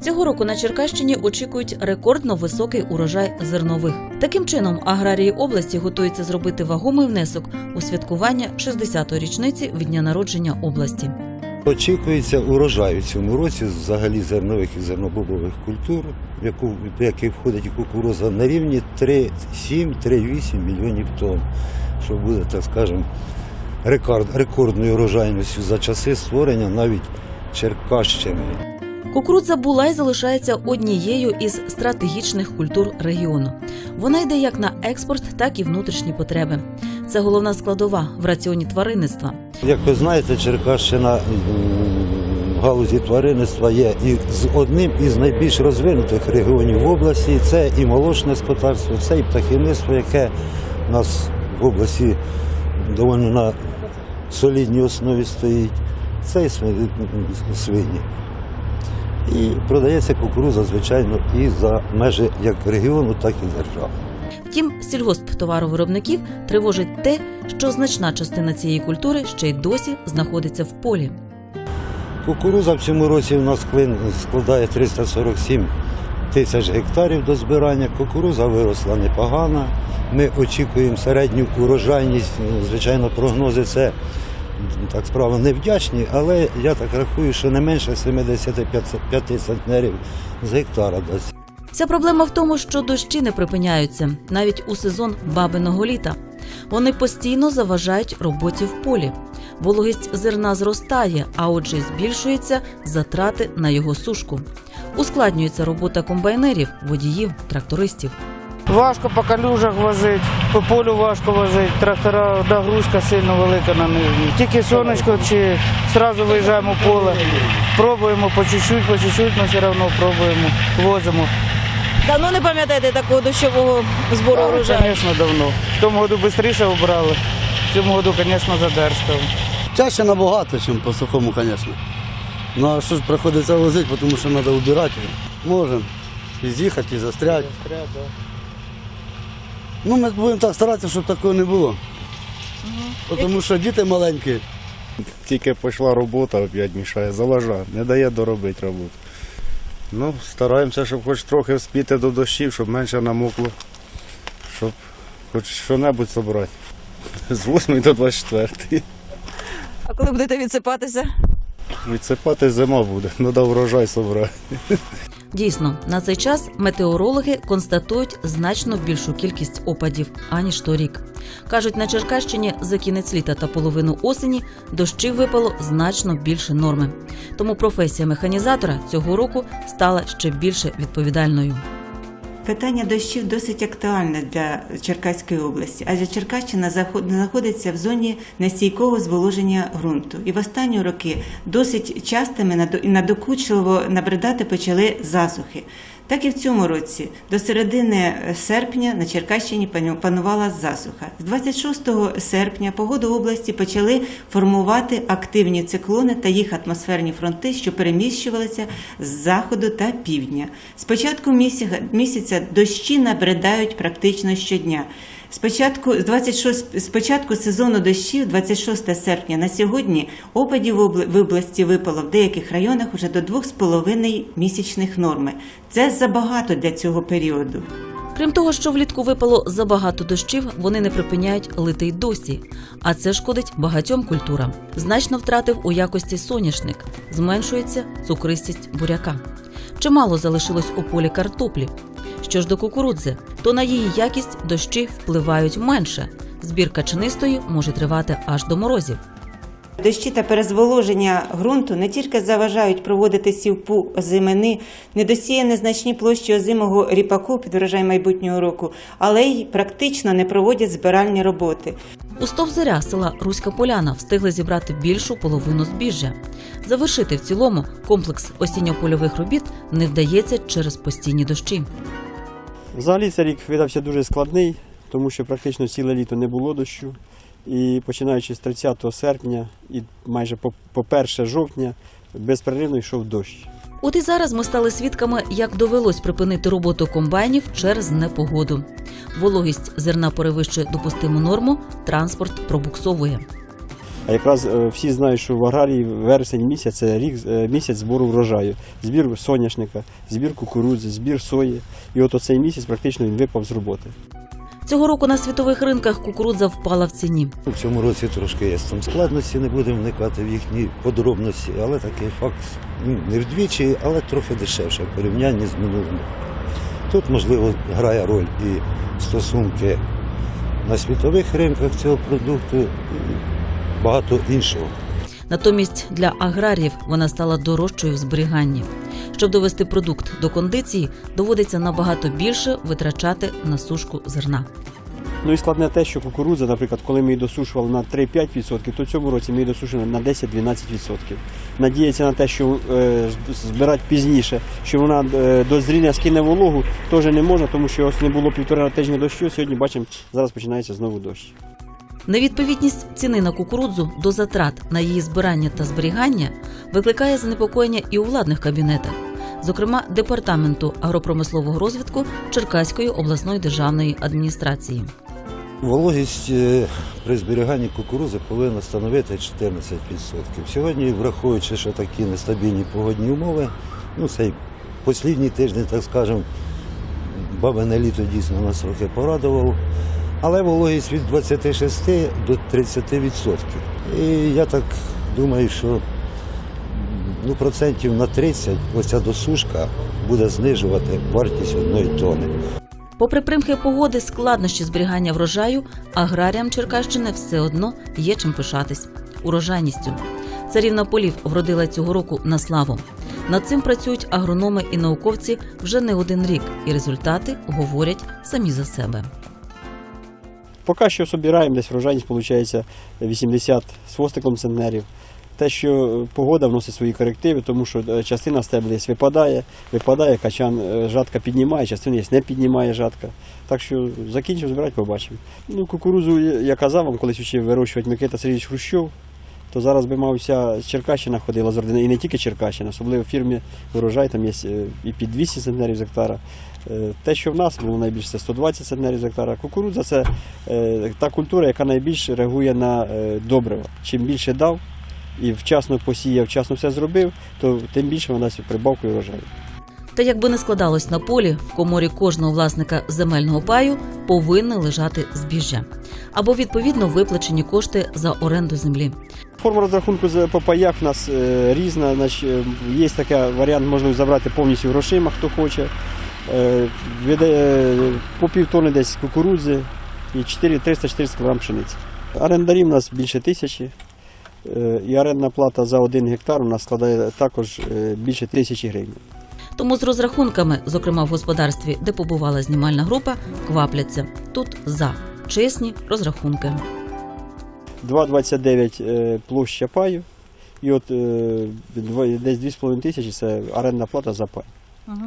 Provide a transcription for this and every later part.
Цього року на Черкащині очікують рекордно високий урожай зернових. Таким чином, аграрії області готуються зробити вагомий внесок у святкування 60-ї річниці від дня народження області. Очікується урожай у цьому році взагалі зернових і зернобобових культур, в яку в які входить кукуруза на рівні 3,7-3,8 мільйонів тонн, що буде, так скажемо, рекорд, рекордною урожайністю за часи створення навіть Черкащини. Кукурудза була і залишається однією із стратегічних культур регіону. Вона йде як на експорт, так і внутрішні потреби. Це головна складова в раціоні тваринництва. Як ви знаєте, Черкащина в галузі тваринництва є і з одним із найбільш розвинутих регіонів в області. Це і молочне господарство, це і птахівництво, яке у нас в області доволі на солідній основі стоїть. Це і свині. І продається кукуруза, звичайно, і за межі як регіону, так і держави. Втім, сільгосптоваровиробників тривожить те, що значна частина цієї культури ще й досі знаходиться в полі. Кукуруза в цьому році у нас клин складає 347 тисяч гектарів до збирання. Кукуруза виросла непогано. Ми очікуємо середню урожайність. Звичайно, прогнози це так справа невдячні, але я так рахую, що не менше 75 центнерів з гектара дасть. Вся проблема в тому, що дощі не припиняються навіть у сезон бабиного літа. Вони постійно заважають роботі в полі. Вологість зерна зростає, а отже, збільшуються затрати на його сушку. Ускладнюється робота комбайнерів, водіїв, трактористів. Важко по калюжах возити, по полю важко возити, трактора нагрузка сильно велика на них. Тільки сонечко чи одразу виїжджаємо в поле, пробуємо по чуть-чуть, по чуть-чуть, але все одно пробуємо, возимо. Давно не пам'ятаєте такого дощового збору урожаю? Звісно, давно. В тому году швидше обрали, в цьому году, звісно, задержка. Чаще набагато, ніж по сухому, звісно. Ну а що ж приходиться возити, тому що треба вбирати. Можемо і з'їхати, і застряти. Ну, ми будемо так старатися, щоб такого не було. Тому що діти маленькі. Тільки пішла робота, опять мішає, заважає, не дає доробити роботу. Ну, стараємося, щоб хоч трохи вспіти до дощів, щоб менше намокло, щоб хоч що-небудь зібрати. З 8 до 24. А коли будете відсипатися? Відсипати зима буде, треба врожай зібрати. Дійсно, на цей час метеорологи констатують значно більшу кількість опадів аніж торік. кажуть, на Черкащині за кінець літа та половину осені дощів випало значно більше норми. Тому професія механізатора цього року стала ще більше відповідальною. Питання дощів досить актуальне для Черкаської області, адже Черкащина знаходиться в зоні нестійкого зволоження ґрунту. І в останні роки досить частими надокучливо набридати почали засухи. Так і в цьому році до середини серпня на Черкащині пану- панувала засуха. З 26 серпня погоду області почали формувати активні циклони та їх атмосферні фронти, що переміщувалися з заходу та півдня. З початку місяця дощі набридають практично щодня. Спочатку, з 26, з початку сезону дощів, 26 серпня на сьогодні, опадів в області випало в деяких районах уже до 2,5 місячних норми. Це забагато для цього періоду. Крім того, що влітку випало забагато дощів, вони не припиняють лити й досі. А це шкодить багатьом культурам. Значно втратив у якості соняшник, зменшується цукристість буряка. Чимало залишилось у полі картоплі. Що ж до кукурудзи, то на її якість дощі впливають менше. Збір качанистої може тривати аж до морозів. Дощі та перезволоження ґрунту не тільки заважають проводити сівпу озимини, недосіяні незначні площі озимого ріпаку під врожай майбутнього року, але й практично не проводять збиральні роботи. У стовзоря села Руська Поляна встигли зібрати більшу половину збіжжя. Завершити в цілому комплекс осінньо-польових робіт не вдається через постійні дощі. Взагалі цей рік видався дуже складний, тому що практично ціле літо не було дощу. І починаючи з 30 серпня і майже по, по 1 жовтня безперервно йшов дощ. От і зараз ми стали свідками, як довелось припинити роботу комбайнів через непогоду. Вологість зерна перевищує допустиму норму, транспорт пробуксовує. А якраз е, всі знають, що в аграрії вересень місяць це рік е, місяць збору врожаю, збір соняшника, збір кукурудзи, збір сої. І от оцей місяць практично він випав з роботи. Цього року на світових ринках кукурудза впала в ціні. В цьому році трошки є там складності, не будемо вникати в їхні подробності, але такий факт ну, не вдвічі, але трохи дешевше в порівнянні з минулим. Тут, можливо, грає роль і стосунки на світових ринках цього продукту, багато іншого. Натомість для аграріїв вона стала дорожчою в зберіганні. Щоб довести продукт до кондиції, доводиться набагато більше витрачати на сушку зерна. Ну і складне те, що кукурудза, наприклад, коли ми її досушували на 3-5%, то в цьому році ми її досушуємо на 10-12%. Надіятися на те, що е, збирати пізніше, що вона е, до зріння скине вологу, теж не можна, тому що ось не було півтора тижня дощу. Сьогодні бачимо, зараз починається знову дощ. Невідповідність ціни на кукурудзу до затрат на її збирання та зберігання викликає занепокоєння і у владних кабінетах, зокрема департаменту агропромислового розвитку Черкаської обласної державної адміністрації. Вологість е, при зберіганні кукурузи повинна становити 14%. Сьогодні, враховуючи, що такі нестабільні погодні умови, ну цей останній тиждень, так скажемо, бабине літо дійсно нас трохи порадувало. Але вологість від 26 до 30%. І я так думаю, що ну, процентів на 30 оця досушка буде знижувати вартість одної тони. Попри примхи погоди, складнощі зберігання врожаю, аграріям Черкащини все одно є чим пишатись урожайністю. Царівна полів вродила цього року на славу. Над цим працюють агрономи і науковці вже не один рік, і результати говорять самі за себе. Поки що збираємо, десь врожайність виходить 80 з хвостиком центнерів. Те, що погода вносить свої корективи, тому що е, частина стеблі випадає, випадає, качан е, жатка піднімає, частина не піднімає жатка. Так що закінчимо збирати, побачимо. Ну, кукурузу, я казав вам, колись вчив вирощувати Микита Сергійович Хрущов, то зараз би мав вся Черкащина ходила з ордина, і не тільки Черкащина, особливо в фірмі урожай, там є е, і під 200 центнерів з гектара. Е, Те, що в нас було найбільше, це 120 центнерів з гектара. Кукурудза це е, та культура, яка найбільше реагує на добрива. Чим більше дав і вчасно посіяв, вчасно все зробив, то тим більше вона прибавку і врожаю. Та якби не складалось на полі, в коморі кожного власника земельного паю повинне лежати збіжжя або відповідно виплачені кошти за оренду землі. Форма розрахунку по паях в нас е, різна. Значить, е, є такий варіант, можна забрати повністю грошима, хто хоче. Е, віде- е, по півтони десь кукурудзи і 4 300-400 кг пшениці. Орендарів у нас більше тисячі. І орендна плата за один гектар у нас складає також більше тисячі гривень. Тому з розрахунками, зокрема в господарстві, де побувала знімальна група, квапляться. Тут за чесні розрахунки. 2,29 е, площа паю. І от е, десь 2,5 тисячі це орендна плата за пай.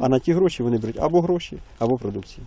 А на ті гроші вони беруть або гроші, або продукцію.